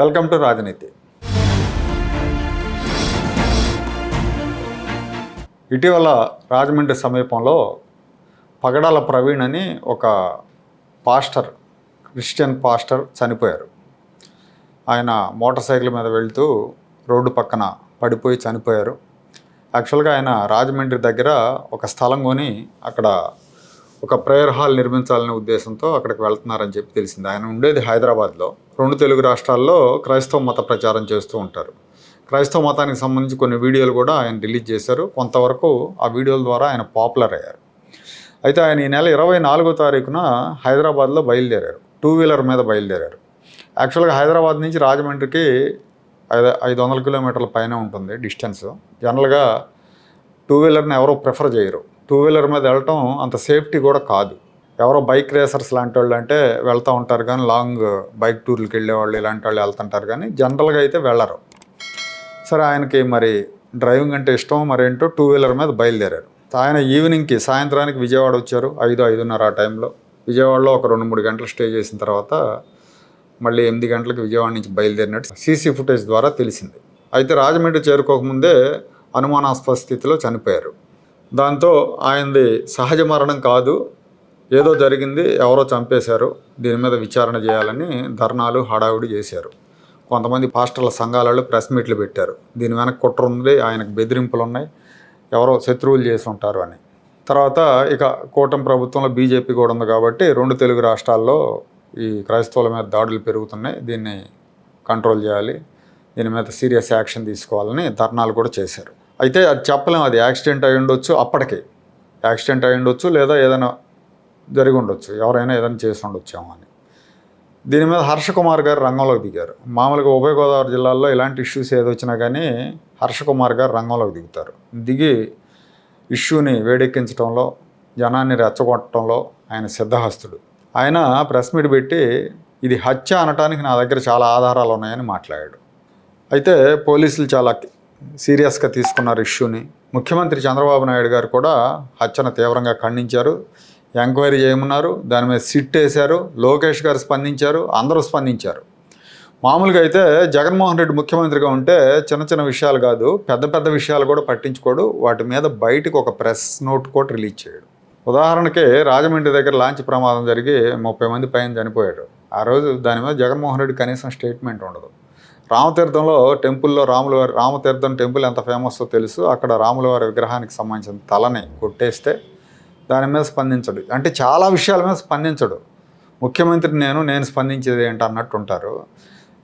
Welcome to రాజనీతి. ఇటీవల రాజమండ్రి సమీపంలో పగడాల ప్రవీణ్ అని ఒక పాస్టర్ క్రిస్టియన్ పాస్టర్ చనిపోయారు. ఆయన మోటార్ సైకిల్ మీద వెళ్తూ రోడ్డు పక్కన పడిపోయి చనిపోయారు. యాక్చువల్గా ఆయన రాజమండ్రి దగ్గర ఒక స్థలం కొని అక్కడ ఒక ప్రేయర్ హాల్ నిర్మించాలనే ఉద్దేశంతో అక్కడికి వెళ్తున్నారని చెప్పి తెలిసింది. ఆయన ఉండేది హైదరాబాద్లో. రెండు తెలుగు రాష్ట్రాల్లో క్రైస్తవ మత ప్రచారం చేస్తూ ఉంటారు. క్రైస్తవ మతానికి సంబంధించి కొన్ని వీడియోలు కూడా ఆయన రిలీజ్ చేశారు. కొంతవరకు ఆ వీడియోల ద్వారా ఆయన పాపులర్ అయ్యారు. అయితే ఆయన ఈ నెల ఇరవై నాలుగో తారీఖున హైదరాబాద్లో బయలుదేరారు. టూ వీలర్ మీద బయలుదేరారు. యాక్చువల్గా హైదరాబాద్ నుంచి రాజమండ్రికి ఐదు ఐదు వందల కిలోమీటర్ల పైన ఉంటుంది డిస్టెన్స్. జనరల్గా టూ వీలర్ని ఎవరో ప్రిఫర్ చేయరు. టూ వీలర్ మీద వెళ్ళటం అంత సేఫ్టీ కూడా కాదు. ఎవరో బైక్ రేసర్స్ లాంటి వాళ్ళు అంటే వెళ్తూ ఉంటారు కానీ లాంగ్ బైక్ టూర్లకు వెళ్ళేవాళ్ళు ఇలాంటి వాళ్ళు వెళ్తుంటారు కానీ జనరల్గా అయితే వెళ్ళరు. సరే ఆయనకి మరి డ్రైవింగ్ అంటే ఇష్టం మరేంటో టూ వీలర్ మీద బయలుదేరారు. ఆయన ఈవినింగ్కి సాయంత్రానికి విజయవాడ వచ్చారు ఐదు ఐదున్నర ఆ టైంలో. విజయవాడలో ఒక రెండు మూడు గంటలు స్టే చేసిన తర్వాత మళ్ళీ ఎనిమిది గంటలకు విజయవాడ నుంచి బయలుదేరినట్టు సీసీ ఫుటేజ్ ద్వారా తెలిసింది. అయితే రాజమండ్రి చేరుకోకముందే అనుమానాస్పద స్థితిలో చనిపోయారు. దాంతో ఆయనది సహజ మరణం కాదు ఏదో జరిగింది ఎవరో చంపేశారు దీని మీద విచారణ చేయాలని ధర్నాలు హడావుడి చేశారు. కొంతమంది పాస్టర్ల సంఘాలలో ప్రెస్ మీట్లు పెట్టారు. దీని వెనక కుట్ర ఉంది ఆయనకు బెదిరింపులు ఉన్నాయి ఎవరో శత్రువులు చేసి ఉంటారు అని. తర్వాత ఇక కూటమి ప్రభుత్వంలో బీజేపీ కూడా ఉంది కాబట్టి రెండు తెలుగు రాష్ట్రాల్లో ఈ క్రైస్తవుల మీద దాడులు పెరుగుతున్నాయి. దీన్ని కంట్రోల్ చేయాలి. దీని మీద సీరియస్ యాక్షన్ తీసుకోవాలని ధర్నాలు కూడా చేశారు. అయితే అది చెప్పలేం అది యాక్సిడెంట్ అయి ఉండొచ్చు అప్పటికే. యాక్సిడెంట్ అయి ఉండొచ్చు లేదా ఏదైనా జరిగి ఉండొచ్చు. ఎవరైనా ఏదైనా చేసి ఉండొచ్చేమో అని. దీని మీద హర్ష కుమార్ గారు రంగంలోకి దిగారు. మామూలుగా ఉభయ గోదావరి జిల్లాల్లో ఇలాంటి ఇష్యూస్ ఏది వచ్చినా కానీ హర్ష కుమార్ గారు రంగంలోకి దిగుతారు. దిగి ఇష్యూని వేడెక్కించడంలో జనాన్ని రెచ్చగొట్టడంలో ఆయన సిద్ధహస్తుడు. ఆయన ప్రెస్ మీట్ పెట్టి ఇది హత్య అనటానికి నా దగ్గర చాలా ఆధారాలు ఉన్నాయని మాట్లాడాడు. అయితే పోలీసులు చాలా సీరియస్గా తీసుకున్నారు ఇష్యూని. ముఖ్యమంత్రి చంద్రబాబు నాయుడు గారు కూడా హత్యను తీవ్రంగా ఖండించారు. ఎంక్వైరీ చేయమన్నారు. దాని మీద సిట్ వేశారు. లోకేష్ గారు స్పందించారు. అందరూ స్పందించారు. మామూలుగా అయితే జగన్మోహన్ రెడ్డి ముఖ్యమంత్రిగా ఉంటే చిన్న చిన్న విషయాలు కాదు పెద్ద పెద్ద విషయాలు కూడా పట్టించుకోడు. వాటి మీద బయటకు ఒక ప్రెస్ నోట్ కూడా రిలీజ్ చేయడు. ఉదాహరణకి రాజమండ్రి దగ్గర లాంచ్ ప్రమాదం జరిగి ముప్పై మంది పైన చనిపోయారు ఆ రోజు దాని మీద జగన్మోహన్ రెడ్డి కనీసం స్టేట్మెంట్ ఉండదు. రామతీర్థంలో టెంపుల్లో రాముల వారి రామతీర్థం టెంపుల్ ఎంత ఫేమస్తో తెలుసు? అక్కడ రాముల వారి విగ్రహానికి సంబంధించిన తలని కొట్టేస్తే దాని మీద స్పందించడు. అంటే చాలా విషయాల మీద స్పందించడు. ముఖ్యమంత్రి నేను నేను స్పందించేది ఏంటి అన్నట్టు ఉంటారు.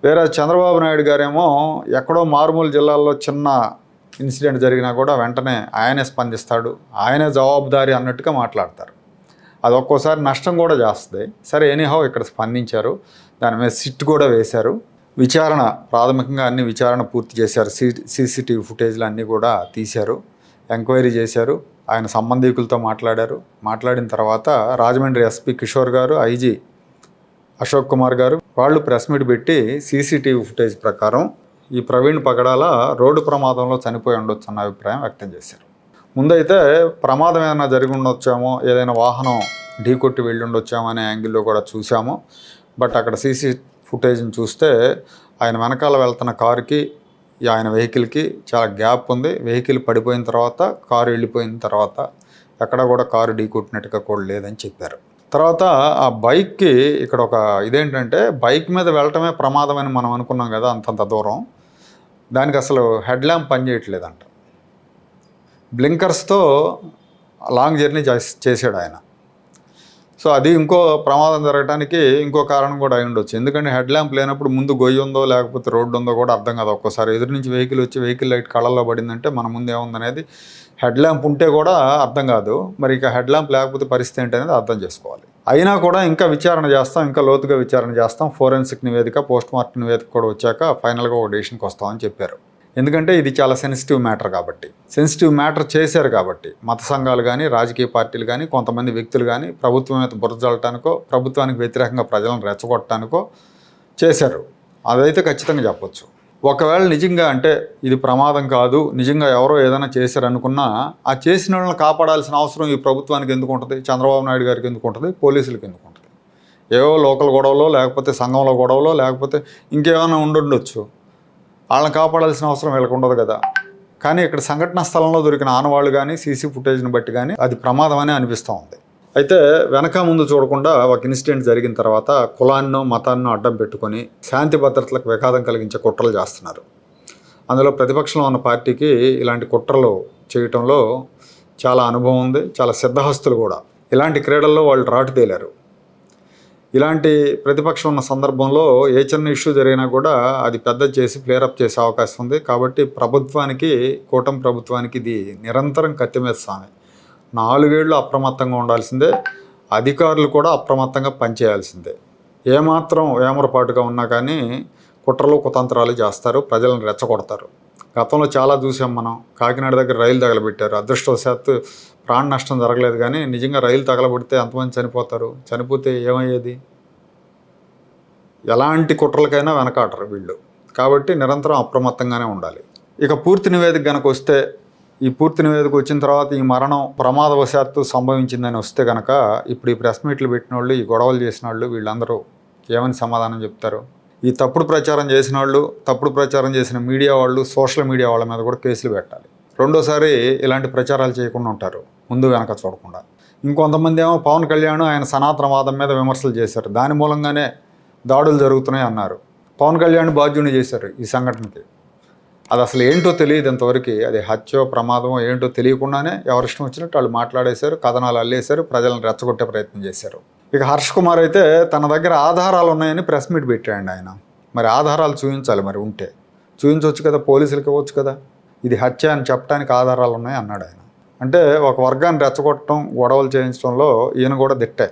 వేరే చంద్రబాబు నాయుడు గారేమో ఎక్కడో మారుమూల జిల్లాల్లో చిన్న ఇన్సిడెంట్ జరిగినా కూడా వెంటనే ఆయనే స్పందిస్తాడు. ఆయనే జవాబుదారి అన్నట్టుగా మాట్లాడతారు. అది ఒక్కోసారి నష్టం కూడా చేస్తుంది. సరే ఎనీహౌ ఇక్కడ స్పందించారు. దాని మీద సిట్ కూడా వేశారు. విచారణ ప్రాథమికంగా అన్ని విచారణ పూర్తి చేశారు. సీ సీసీటీవీ ఫుటేజ్లు అన్నీ కూడా తీశారు. ఎంక్వైరీ చేశారు. ఆయన సంబంధికులతో మాట్లాడారు. మాట్లాడిన తర్వాత రాజమండ్రి ఎస్పీ కిషోర్ గారు ఐజీ అశోక్ కుమార్ గారు వాళ్ళు ప్రెస్ మీట్ పెట్టి సీసీటీవీ ఫుటేజ్ ప్రకారం ఈ ప్రవీణ్ పగడాల రోడ్డు ప్రమాదంలో చనిపోయి ఉండొచ్చు అన్న అభిప్రాయం వ్యక్తం చేశారు. ముందైతే ప్రమాదం ఏదైనా జరిగి ఉండొచ్చామో ఏదైనా వాహనం ఢీకొట్టి వెళ్ళి ఉండొచ్చామో అనే యాంగిల్లో కూడా చూసాము బట్ అక్కడ సీసీ ఫుటేజ్ని చూస్తే ఆయన వెనకాల వెళ్తున్న కారుకి ఆయన వెహికల్కి చాలా గ్యాప్ ఉంది. వెహికల్ పడిపోయిన తర్వాత కారు వెళ్ళిపోయిన తర్వాత ఎక్కడ కూడా కారు ఢీకొట్టినట్టుగా కూడా లేదని చెప్పారు. తర్వాత ఆ బైక్కి ఇక్కడ ఒక ఇదేంటంటే బైక్ మీద వెళ్ళటమే ప్రమాదం అని మనం అనుకున్నాం కదా అంతంత దూరం. దానికి అసలు హెడ్ ల్యాంప్ పనిచేయట్లేదంట. బ్లింకర్స్తో లాంగ్ జర్నీ చేస్- చేశాడు ఆయన. సో అది ఇంకో ప్రమాదం జరగడానికి ఇంకో కారణం కూడా అయి ఉండొచ్చు. ఎందుకంటే హెడ్ ల్యాంప్ లేనప్పుడు ముందు గొయ్యి ఉందో లేకపోతే రోడ్డు ఉందో కూడా అర్థం కాదు. ఒక్కోసారి ఎదురు నుంచి వెహికల్ వచ్చి వెహికల్ లైట్ కళ్ళల్లో పడిందంటే మన ముందు ఏముందనేది హెడ్ ల్యాంప్ ఉంటే కూడా అర్థం కాదు. మరి ఇక హెడ్ ల్యాంప్ లేకపోతే పరిస్థితి ఏంటి అనేది అర్థం చేసుకోవాలి. అయినా కూడా ఇంకా విచారణ చేస్తాం ఇంకా లోతుగా విచారణ చేస్తాం. ఫోరెన్సిక్ నివేదిక పోస్ట్ మార్టం నివేదిక కూడా వచ్చాక ఫైనల్గా ఒక డెసిషన్కి వస్తామని చెప్పారు. ఎందుకంటే ఇది చాలా సెన్సిటివ్ మ్యాటర్ కాబట్టి. సెన్సిటివ్ మ్యాటర్ చేశారు కాబట్టి. మత సంఘాలు కానీ రాజకీయ పార్టీలు కానీ కొంతమంది వ్యక్తులు కానీ ప్రభుత్వం మీద బురద ప్రభుత్వానికి వ్యతిరేకంగా ప్రజలను రెచ్చగొట్టడానికో చేశారు. అదైతే ఖచ్చితంగా చెప్పొచ్చు. ఒకవేళ నిజంగా అంటే ఇది ప్రమాదం కాదు నిజంగా ఎవరో ఏదైనా చేశారనుకున్నా ఆ చేసిన వాళ్ళని కాపాడాల్సిన అవసరం ఈ ప్రభుత్వానికి ఎందుకు ఉంటుంది? చంద్రబాబు నాయుడు గారికి ఎందుకు ఉంటుంది? పోలీసులకు ఎందుకు ఉంటుంది? ఏవో లోకల్ గొడవలో లేకపోతే సంఘంలో గొడవలో లేకపోతే ఇంకేమైనా ఉండుండొచ్చు. వాళ్ళని కాపాడాల్సిన అవసరం వీళ్ళకి ఉండదు కదా. కానీ ఇక్కడ సంఘటన స్థలంలో దొరికిన ఆనవాళ్ళు కానీ సీసీ ఫుటేజ్ని బట్టి కానీ అది ప్రమాదం అని అనిపిస్తూ ఉంది. అయితే వెనక ముందు చూడకుండా ఒక ఇన్సిడెంట్ జరిగిన తర్వాత కులాన్నో మతాన్నో అడ్డం పెట్టుకొని శాంతి భద్రతలకు విఘాతం కలిగించే కుట్రలు చేస్తున్నారు. అందులో ప్రతిపక్షంలో ఉన్న పార్టీకి ఇలాంటి కుట్రలు చేయటంలో చాలా అనుభవం ఉంది చాలా సిద్ధహస్తులు కూడా. ఇలాంటి క్రీడల్లో వాళ్ళు రాటు తేలారు. ఇలాంటి ప్రతిపక్షం ఉన్న సందర్భంలో ఏ చిన్న ఇష్యూ జరిగినా కూడా అది పెద్ద చేసి ఫ్లేరప్ చేసే అవకాశం ఉంది. కాబట్టి ప్రభుత్వానికి కూటమి ప్రభుత్వానికి ఇది నిరంతరం కత్తిమీద సామె. నాలుగేళ్ళు అప్రమత్తంగా ఉండాల్సిందే. అధికారులు కూడా అప్రమత్తంగా పనిచేయాల్సిందే. ఏమాత్రం వేమరపాటుగా ఉన్నా కానీ కుట్రలు కుతంత్రాలు చేస్తారు. ప్రజలను రెచ్చగొడతారు. గతంలో చాలా చూసాం మనం. కాకినాడ దగ్గర రైలు తగలబెట్టారు. అదృష్టవశాత్తు ప్రాణ నష్టం జరగలేదు కానీ నిజంగా రైలు తగలబెడితే ఎంతమంది చనిపోతారు. చనిపోతే ఏమయ్యేది? ఎలాంటి కుట్రలకైనా వెనకాటరు వీళ్ళు. కాబట్టి నిరంతరం అప్రమత్తంగానే ఉండాలి. ఇక పూర్తి నివేదిక కనుక వస్తే ఈ పూర్తి నివేదిక వచ్చిన తర్వాత ఈ మరణం ప్రమాదవశాత్తు సంభవించిందని వస్తే కనుక ఇప్పుడు ఈ ప్రెస్ మీట్లు పెట్టిన వాళ్ళు ఈ గొడవలు చేసిన వాళ్ళు వీళ్ళందరూ ఏమని సమాధానం చెప్తారు? ఈ తప్పుడు ప్రచారం చేసిన వాళ్ళు తప్పుడు ప్రచారం చేసిన మీడియా వాళ్ళు సోషల్ మీడియా వాళ్ళ మీద కూడా కేసులు పెట్టాలి. రెండోసారి ఇలాంటి ప్రచారాలు చేయకుండా ఉంటారు. ముందు వెనక చూడకుండా. ఇంకొంతమంది ఏమో పవన్ కళ్యాణ్ ఆయన సనాతనవాదం మీద విమర్శలు చేశారు. దాని మూలంగానే దాడులు జరుగుతున్నాయి అన్నారు. పవన్ కళ్యాణ్ బాధ్యుని చేశారు ఈ సంఘటనకి. అది అసలు ఏంటో తెలియదు ఇంతవరకు. అది హత్యో ప్రమాదమో ఏంటో తెలియకుండానే ఎవరిష్టం వచ్చినట్టు వాళ్ళు మాట్లాడేశారు కథనాలు అల్లేశారు ప్రజలను రెచ్చగొట్టే ప్రయత్నం చేశారు. ఇక హర్ష్ కుమార్ అయితే తన దగ్గర ఆధారాలు ఉన్నాయని ప్రెస్ మీట్ పెట్టాడు ఆయన. మరి ఆధారాలు చూపించాలి మరి ఉంటే. చూపించవచ్చు కదా పోలీసులకి ఇవ్వచ్చు కదా. ఇది హత్య అని చెప్పడానికి ఆధారాలు ఉన్నాయి అన్నాడు ఆయన. అంటే ఒక వర్గాన్ని రెచ్చగొట్టడం గొడవలు చేయించడంలో ఈయన కూడా దిట్టే.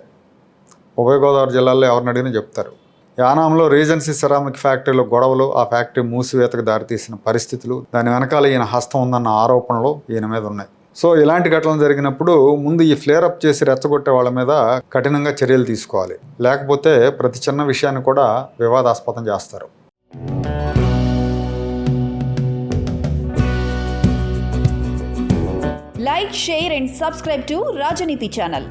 ఉభయ గోదావరి జిల్లాలో ఎవరిని అడిగినా చెప్తారు. యానాంలో రీజెన్సీ సెరామిక్ ఫ్యాక్టరీలో గొడవలు ఆ ఫ్యాక్టరీ మూసివేతకు దారితీసిన పరిస్థితులు దాని వెనకాల ఈయన హస్తం ఉందన్న ఆరోపణలు ఈయన మీద ఉన్నాయి. సో ఇలాంటి ఘటనలు జరిగినప్పుడు ముందు ఈ ఫ్లేర్ అప్ చేసి రెచ్చగొట్టే వాళ్ళ మీద కఠినంగా చర్యలు తీసుకోవాలి. లేకపోతే ప్రతి చిన్న విషయాన్ని కూడా వివాదాస్పదం చేస్తారు. Like share and subscribe to Rajaneethi channel